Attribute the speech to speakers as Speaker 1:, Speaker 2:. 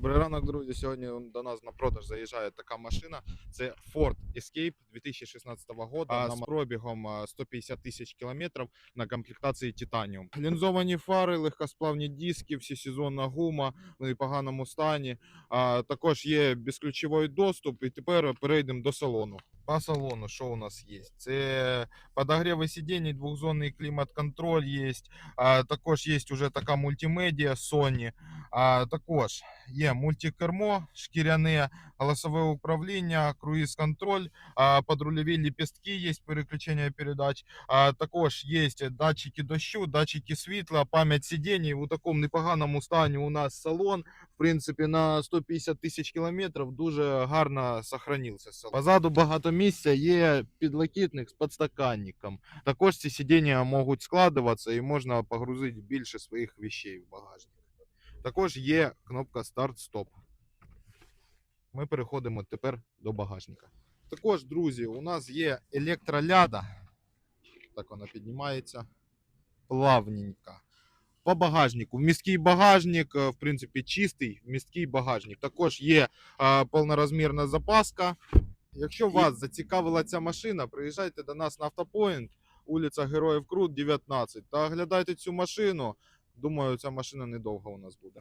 Speaker 1: Добрий ранок, друзі. Сьогодні до нас на продаж заїжджає така машина. Це Ford Escape 2016 року з пробігом 150 тисяч кілометрів на комплектації Титаніум. Лінзовані фари, легкосплавні диски, всесезонна гума в непоганому стані. А, також є безключовий доступ. І тепер перейдемо до салону. По салону, що у нас є? Це подогріви сидінь, двохзонний клімат-контроль є. А, також є вже така мультимедіа Sony. А, також є мультикермо, шкіряне, голосове управління, круїз-контроль, подрульові ліпістки, є переключення передач. А, також є датчики дощу, датчики світла, пам'ять сидінь. У такому непоганому стані у нас салон. Принципі, на 150 тисяч кілометрів дуже гарно сохранився. Позаду багато місця, є підлокітник з підстаканником. Також ці сидіння можуть складуватися і можна погрузити більше своїх вещей в багажник. Також є кнопка старт-стоп. Ми переходимо тепер до багажника. Також, друзі, у нас є електроляда. Так вона піднімається плавненько. По багажнику. Міський багажник, е, в принципі, чистий міський багажник. Також є е, повнорозмірна запаска. Якщо вас зацікавила ця машина, приїжджайте до нас на автопоінт, вулиця Героїв Крут, 19, та оглядайте цю машину. Думаю, ця машина недовго у нас буде.